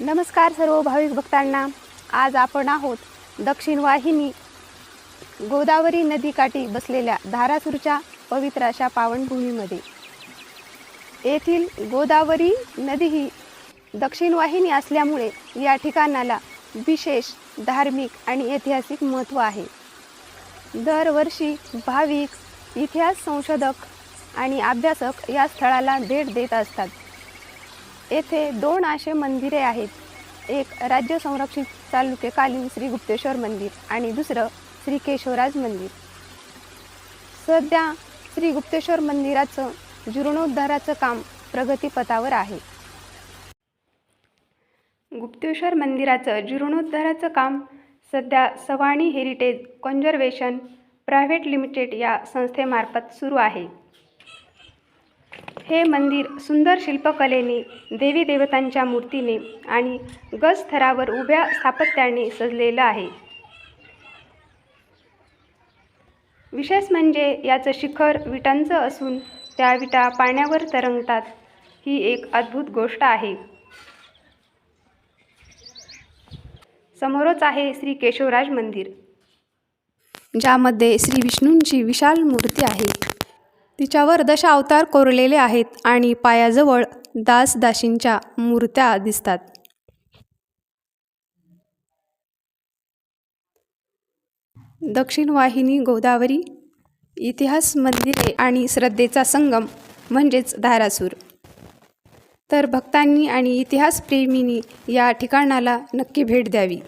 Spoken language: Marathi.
नमस्कार सर्व भाविक भक्तांना. आज आपण आहोत दक्षिण वाहिनी गोदावरी नदीकाठी बसलेल्या धारासूरच्या पवित्र अशा पावनभूमीमध्ये. येथील गोदावरी नदी ही दक्षिण वाहिनी असल्यामुळे या ठिकाणाला विशेष धार्मिक आणि ऐतिहासिक महत्त्व आहे. दरवर्षी भाविक इतिहास संशोधक आणि अभ्यासक या स्थळाला भेट देत असतात. येथे दोन असे मंदिरे आहेत. एक राज्य संरक्षित तालुकेकालीन श्री गुप्तेश्वर मंदिर आणि दुसरं श्री केशवराज मंदिर. सध्या श्री गुप्तेश्वर मंदिराचं जीर्णोद्धाराचं काम प्रगतीपथावर आहे. गुप्तेश्वर मंदिराचं जीर्णोद्धाराचं काम सध्या Savani heritage conservation private limited या संस्थेमार्फत सुरू आहे. हे मंदिर सुंदर शिल्पकलेने देवी देवतांच्या मूर्तीने आणि गज थरावर उभ्या स्थापत्याने सजलेलं आहे. विशेष म्हणजे याचं शिखर विटांचं असून त्या विटा पाण्यावर तरंगतात. ही एक अद्भुत गोष्ट आहे. समोरच आहे श्री केशवराज मंदिर ज्यामध्ये श्री विष्णूंची विशाल मूर्ती आहे. तिच्यावर दशावतार कोरलेले आहेत आणि पायाजवळ दासदाशींच्या मूर्त्या दिसतात. दक्षिण वाहिनी गोदावरी इतिहास मंदिरे आणि श्रद्धेचा संगम म्हणजेच धारासूर. तर भक्तांनी आणि इतिहासप्रेमींनी या ठिकाणाला नक्की भेट द्यावी.